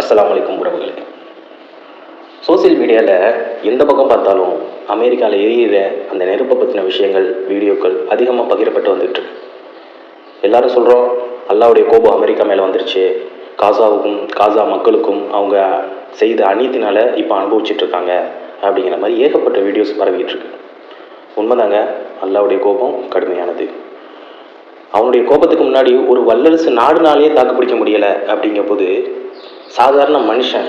அஸ்லாம் வலைக்கும் உறவுகளே. சோசியல் மீடியாவில் எந்த பக்கம் பார்த்தாலும் அமெரிக்காவில் எரியிற அந்த நெருப்பை பற்றின விஷயங்கள் வீடியோக்கள் அதிகமாக பகிரப்பட்டு வந்துட்டுருக்கு எல்லாரும் சொல்கிறோம் அல்லாவுடைய கோபம் அமெரிக்கா மேலே வந்துருச்சு. காசாவுக்கும் காசா மக்களுக்கும் அவங்க செய்த அநீத்தினால் இப்போ அனுபவிச்சிட்ருக்காங்க அப்படிங்கிற மாதிரி ஏகப்பட்ட வீடியோஸ் பரவிட்டுருக்கு உண்மைதாங்க அல்லாவுடைய கோபம் கடுமையானது. அவனுடைய கோபத்துக்கு முன்னாடி ஒரு வல்லரசு நாடுனாலே தாக்கு பிடிக்க முடியலை அப்படிங்கும்போது சாதாரண மனுஷன்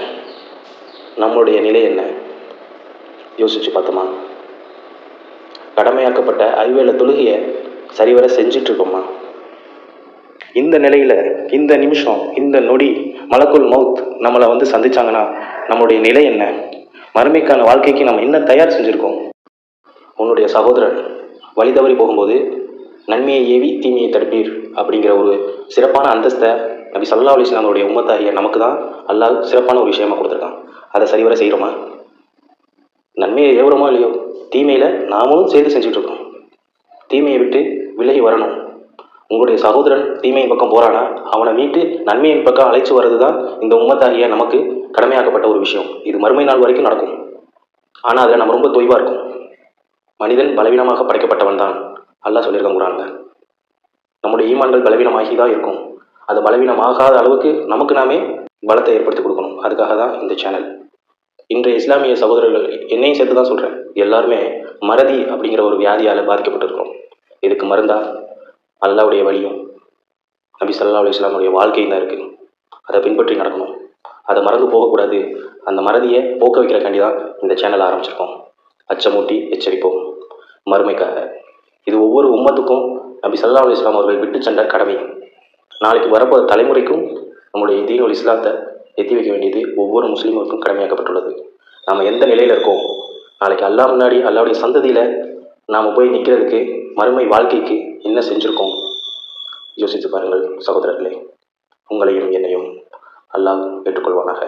நம்மளுடைய நிலை என்ன? யோசிச்சு பார்த்தோமா? கடமையாக்கப்பட்ட ஐவேளை தொழுகையை சரிவர செஞ்சுட்டு இருக்கோமா இந்த நிலையில இந்த நிமிஷம் இந்த நொடி மலக்குள் மவுத் நம்மளை வந்து சந்திச்சாங்கன்னா நம்மளுடைய நிலை என்ன? மறுமைக்கான வாழ்க்கைக்கு நம்ம என்ன தயார் செஞ்சுருக்கோம்? உன்னுடைய சகோதரன் வழி தவறி போகும்போது நன்மையை ஏவி தீமையை தடுப்பீர் அப்படிங்கிற ஒரு சிறப்பான அந்தஸ்தை நபி சல்லா அலிஸ்லாமுடைய உம்மத்தாகிய நமக்கு தான் அல்லாஹ் சிறப்பான ஒரு விஷயமா கொடுத்துருக்கான். அதை சரிவர செய்கிறோமா நன்மையை ஏவுறோமா இல்லையோ? தீமையில் நாமளும் சேர்ந்து செஞ்சுட்டு இருக்கோம் தீமையை விட்டு விலகி வரணும். உங்களுடைய சகோதரன் தீமையின் பக்கம் போறானா? அவனை மீட்டு நன்மையின் பக்கம் அழைச்சு வர்றது தான் இந்த உம்மத்தாகிய நமக்கு கடமையாக்கப்பட்ட ஒரு விஷயம். இது மறுமை நாள் வரைக்கும் நடக்கும். ஆனால் அதில் நம்ம ரொம்ப தொய்வாக இருக்கும். மனிதன் பலவீனமாக படைக்கப்பட்டவன் தான் அல்லாஹ் சொல்லியிருக்கான் குரான்ல நம்முடைய ஈமான்கள் பலவீனமாகி தான் இருக்கும். அது பலவீனம் ஆகாத அளவுக்கு நமக்கு நாமே பலத்தை ஏற்படுத்தி கொடுக்கணும். அதுக்காக தான் இந்த சேனல் இன்றைய இஸ்லாமிய சகோதரர்கள் என்னையும் சேர்த்து தான் சொல்கிறேன் எல்லாருமே மறதி அப்படிங்கிற ஒரு வியாதியால் பாதிக்கப்பட்டிருக்கிறோம். இதுக்கு மருந்தா? அல்லாவுடைய வழியும் நபி சல்லா அலி இஸ்லாமுடைய வாழ்க்கையும் தான் இருக்குது அதை பின்பற்றி நடக்கணும். அதை மறந்து போகக்கூடாது. அந்த மறதியை போக்க வைக்கிறக்காண்டி தான் இந்த சேனல் ஆரம்பிச்சிருக்கோம். அச்சமூட்டி எச்சரிப்போம். மறுமைக்காக. இது ஒவ்வொரு உம்மத்துக்கும் நபி சல்லா அலி இஸ்லாம் அவர்கள் விட்டு சென்ற கடமை. நாளைக்கு வரப்போகிற தலைமுறைக்கும் நம்முடைய தீனுல் இஸ்லாத்தை எத்தி வைக்க வேண்டியது ஒவ்வொரு முஸ்லீமுக்கும் கடமையாக்கப்பட்டுள்ளது. நாம் எந்த நிலையில் இருக்கோம்? நாளைக்கு அல்லாஹ் முன்னாடி அல்லாவுடைய சந்ததியில் நாம் போய் நிற்கிறதுக்கு மறுமை வாழ்க்கைக்கு என்ன செஞ்சுருக்கோம்? யோசித்து பாருங்கள் சகோதரர்களே. உங்களையும் என்னையும் அல்லாஹ் ஏற்றுக்கொள்வானாக.